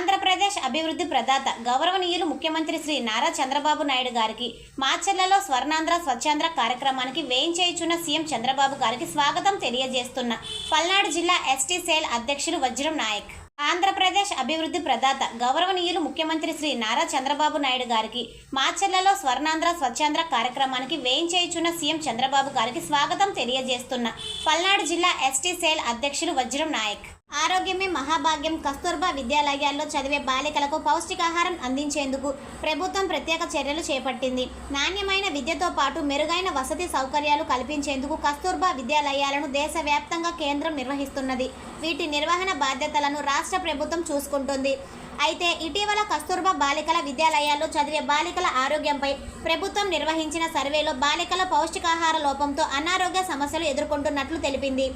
ఆంధ్రప్రదేశ్ అభివృద్ధి ప్రదాత గౌరవనీయులు ముఖ్యమంత్రి శ్రీ నారా చంద్రబాబు నాయుడు గారికి మాచర్లలో స్వర్ణాంధ్ర స్వచ్ఛాంధ్ర కార్యక్రమానికి వేయించేయుచున్న సీఎం చంద్రబాబు గారికి స్వాగతం తెలియజేస్తున్న పల్నాడు జిల్లా ఎస్టీ సేల్ అధ్యక్షులు వజ్రం నాయక్. ఆంధ్రప్రదేశ్ అభివృద్ధి ప్రదాత గౌరవనీయులు ముఖ్యమంత్రి శ్రీ నారా చంద్రబాబు నాయుడు గారికి మాచర్లలో స్వర్ణాంధ్ర స్వచ్ఛాంధ్ర కార్యక్రమానికి వేయించేయుచున్న సీఎం చంద్రబాబు గారికి స్వాగతం తెలియజేస్తున్న పల్నాడు జిల్లా ఎస్టీ సేల్ అధ్యక్షులు వజ్రం నాయక్. ఆరోగ్యమే మహాభాగ్యం. కస్తూర్బా విద్యాలయాల్లో చదివే బాలికలకు పౌష్టికాహారం అందించేందుకు ప్రభుత్వం ప్రత్యేక చర్యలు చేపట్టింది. నాణ్యమైన విద్యతో పాటు మెరుగైన వసతి సౌకర్యాలు కల్పించేందుకు కస్తూర్బా విద్యాలయాలను దేశవ్యాప్తంగా కేంద్రం నిర్వహిస్తున్నది. వీటి నిర్వహణ బాధ్యతలను రాష్ట్ర ప్రభుత్వం చూసుకుంటుంది. అయితే ఇటీవల కస్తూర్బా బాలికల విద్యాలయాల్లో చదివే బాలికల ఆరోగ్యంపై ప్రభుత్వం నిర్వహించిన సర్వేలో బాలికల పౌష్టికాహార లోపంతో అనారోగ్య సమస్యలు ఎదుర్కొంటున్నట్లు తెలిపింది.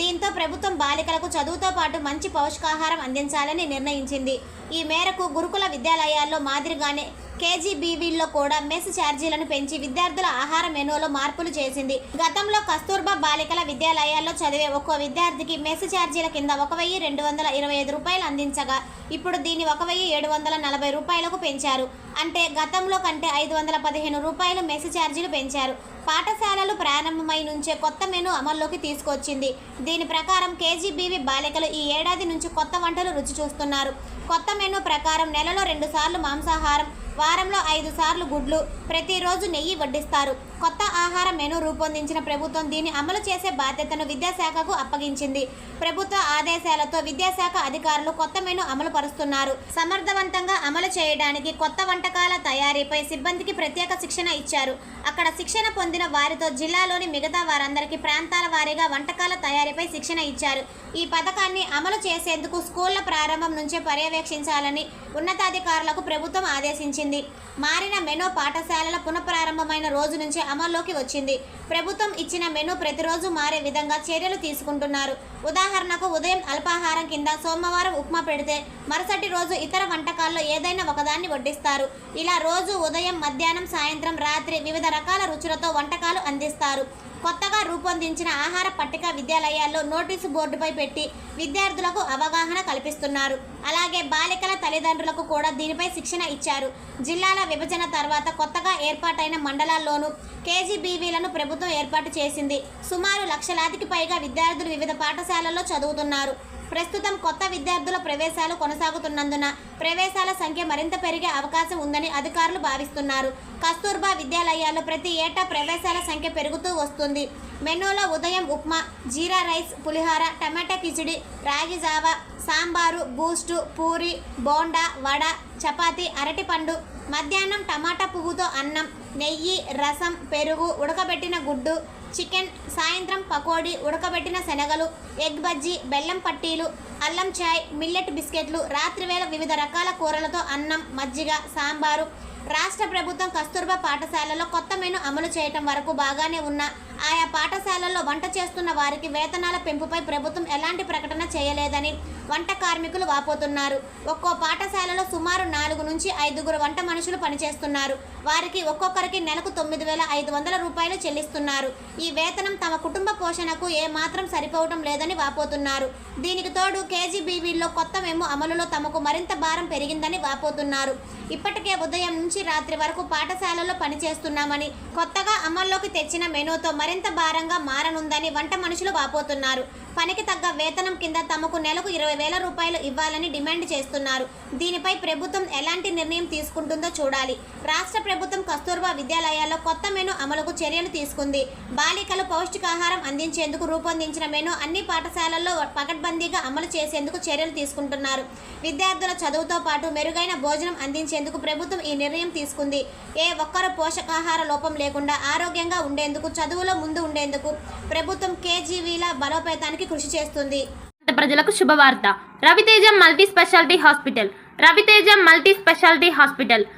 దీంతో ప్రభుత్వం బాలికలకు చదువుతో పాటు మంచి పౌష్టికాహారం అందించాలని నిర్ణయించింది. ఈ మేరకు గురుకుల విద్యాలయాల్లో మాదిరిగానే కేజీబీవీల్లో కూడా మెస్ ఛార్జీలను పెంచి విద్యార్థుల ఆహార మెనూలో మార్పులు చేసింది. గతంలో కస్తూర్బా బాలికల విద్యాలయాల్లో చదివే ఒక్కో విద్యార్థికి మెస్ ఛార్జీల కింద ఒక వెయ్యి రెండు వందల ఇరవై ఐదు రూపాయలు అందించగా ఇప్పుడు దీన్ని ఒక వెయ్యి ఏడు వందల నలభై రూపాయలకు పెంచారు. అంటే గతంలో కంటే ఐదు వందల పదిహేను రూపాయలు మెస్ ఛార్జీలు పెంచారు. పాఠశాలలు ప్రారంభమై నుంచే కొత్త మెను అమల్లోకి తీసుకొచ్చింది. దీని ప్రకారం కేజీబీవీ బాలికలు ఈ ఏడాది నుంచి కొత్త వంటలు రుచి చూస్తున్నారు. కొత్త మెను ప్రకారం నెలలో రెండు సార్లు మాంసాహారం వారంలో ఐదు సార్లు గుడ్లు ప్రతిరోజు నెయ్యి వడ్డిస్తారు. కొత్త ఆహార మెను రూపొందించిన ప్రభుత్వం దీన్ని అమలు చేసే బాధ్యతను విద్యాశాఖకు అప్పగించింది. ప్రభుత్వ ఆదేశాలతో విద్యాశాఖ అధికారులు కొత్త మెను అమలు పరుస్తున్నారు సమర్థవంతంగా అమలు చేయడానికి కొత్త వంటకాల తయారీపై సిబ్బందికి ప్రత్యేక శిక్షణ ఇచ్చారు. అక్కడ శిక్షణ పొందిన వారితో జిల్లాలోని మిగతా వారందరికీ ప్రాంతాల వారీగా వంటకాల తయారీపై శిక్షణ ఇచ్చారు. ఈ పథకాన్ని అమలు చేసేందుకు స్కూళ్ళ ప్రారంభం నుంచే పర్యవేక్షించాలని ఉన్నతాధికారులకు ప్రభుత్వం ఆదేశించింది. మారిన మెనూ పాఠశాలల పునఃప్రారంభమైన రోజు నుంచి అమల్లోకి వచ్చింది. ప్రభుత్వం ఇచ్చిన మెనూ ప్రతిరోజు మారే విధంగా చర్యలు తీసుకుంటున్నారు. ఉదాహరణకు ఉదయం అల్పాహారం కింద సోమవారం ఉప్మా పెడితే మరుసటి రోజు ఇతర వంటకాల్లో ఏదైనా ఒకదాన్ని వడ్డిస్తారు. ఇలా రోజు ఉదయం మధ్యాహ్నం సాయంత్రం రాత్రి వివిధ రకాల రుచులతో వంటకాలు అందిస్తారు. కొత్తగా రూపొందించిన ఆహార పట్టిక విద్యాలయాల్లో నోటీసు బోర్డుపై పెట్టి విద్యార్థులకు అవగాహన కల్పిస్తున్నారు. అలాగే బాలికల తల్లిదండ్రులకు కూడా దీనిపై శిక్షణ ఇచ్చారు. జిల్లాల విభజన తర్వాత కొత్తగా ఏర్పాటైన మండలాల్లోనూ కేజీబీవీలను ప్రభుత్వం ఏర్పాటు చేసింది. సుమారు లక్షలాదికి పైగా విద్యార్థులు వివిధ పాఠశాలల్లో చదువుతున్నారు. ప్రస్తుతం కొత్త విద్యార్థుల ప్రవేశాలు కొనసాగుతున్నందున ప్రవేశాల సంఖ్య మరింత పెరిగే అవకాశం ఉందని అధికారులు భావిస్తున్నారు. కస్తూర్బా విద్యాలయాల్లో ప్రతి ఏటా ప్రవేశాల సంఖ్య పెరుగుతూ వస్తుంది. మెనూలో ఉదయం ఉప్మా జీరా రైస్ పులిహోర టమాటా కిచిడి రాగి జావా సాంబారు బూస్టు పూరి బోండా వడ చపాతి అరటిపండు మధ్యాహ్నం టమాటా పువ్వుతో అన్నం నెయ్యి రసం పెరుగు ఉడకబెట్టిన గుడ్డు చికెన్ సాయంత్రం పకోడీ ఉడకబెట్టిన శనగలు ఎగ్ బజ్జీ బెల్లం పట్టీలు అల్లం చాయ్ మిల్లెట్ బిస్కెట్లు రాత్రివేళ వివిధ రకాల కూరలతో అన్నం మజ్జిగ సాంబారు రాష్ట్ర ప్రభుత్వం కస్తూర్బా పాఠశాలలో కొత్త మెను అమలు చేయటం వరకు బాగానే ఉన్న ఆయా పాఠశాలల్లో వంట చేస్తున్న వారికి వేతనాల పెంపుపై ప్రభుత్వం ఎలాంటి ప్రకటన చేయలేదని వంట కార్మికులు వాపోతున్నారు. ఒక్కో పాఠశాలలో సుమారు నాలుగు నుంచి ఐదుగురు వంట మనుషులు పనిచేస్తున్నారు. వారికి ఒక్కొక్కరికి నెలకు తొమ్మిది వేల ఐదు వందల రూపాయలు చెల్లిస్తున్నారు. ఈ వేతనం తమ కుటుంబ పోషణకు ఏమాత్రం సరిపోవటం లేదని వాపోతున్నారు. దీనికి తోడు కేజీబీవీల్లో కొత్త మేము అమలులో తమకు మరింత భారం పెరిగిందని వాపోతున్నారు. ఇప్పటికే ఉదయం నుంచి రాత్రి వరకు పాఠశాలలో పనిచేస్తున్నామని కొత్తగా అమల్లోకి తెచ్చిన మెనూతో మరింత భారంగా మారనుందని వంట మనుషులు వాపోతున్నారు. పనికి తగ్గ వేతనం కింద తమకు నెలకు ఇరవై వేల రూపాయలు ఇవ్వాలని డిమాండ్ చేస్తున్నారు. దీనిపై ప్రభుత్వం ఎలాంటి నిర్ణయం తీసుకుంటుందో చూడాలి. రాష్ట్ర ప్రభుత్వం కస్తూర్బా విద్యాలయాల్లో కొత్త మెను అమలుకు చర్యలు తీసుకుంది. బాలికలు పౌష్టికాహారం అందించేందుకు రూపొందించిన మెను అన్ని పాఠశాలల్లో పకడ్బందీగా అమలు చేసేందుకు చర్యలు తీసుకుంటున్నారు. విద్యార్థుల చదువుతో పాటు మెరుగైన భోజనం అందించేందుకు ప్రభుత్వం ఈ నిర్ణయం తీసుకుంది. ఏ ఒక్కరు పోషకాహార లోపం లేకుండా ఆరోగ్యంగా ఉండేందుకు చదువులో ముందు ఉండేందుకు ప్రభుత్వం కేజీవీల బలోపేతానికి కృషి చేస్తుంది. ప్రజలకు శుభవార్త. Raviteja multi specialty hospital. Raviteja multi specialty hospital.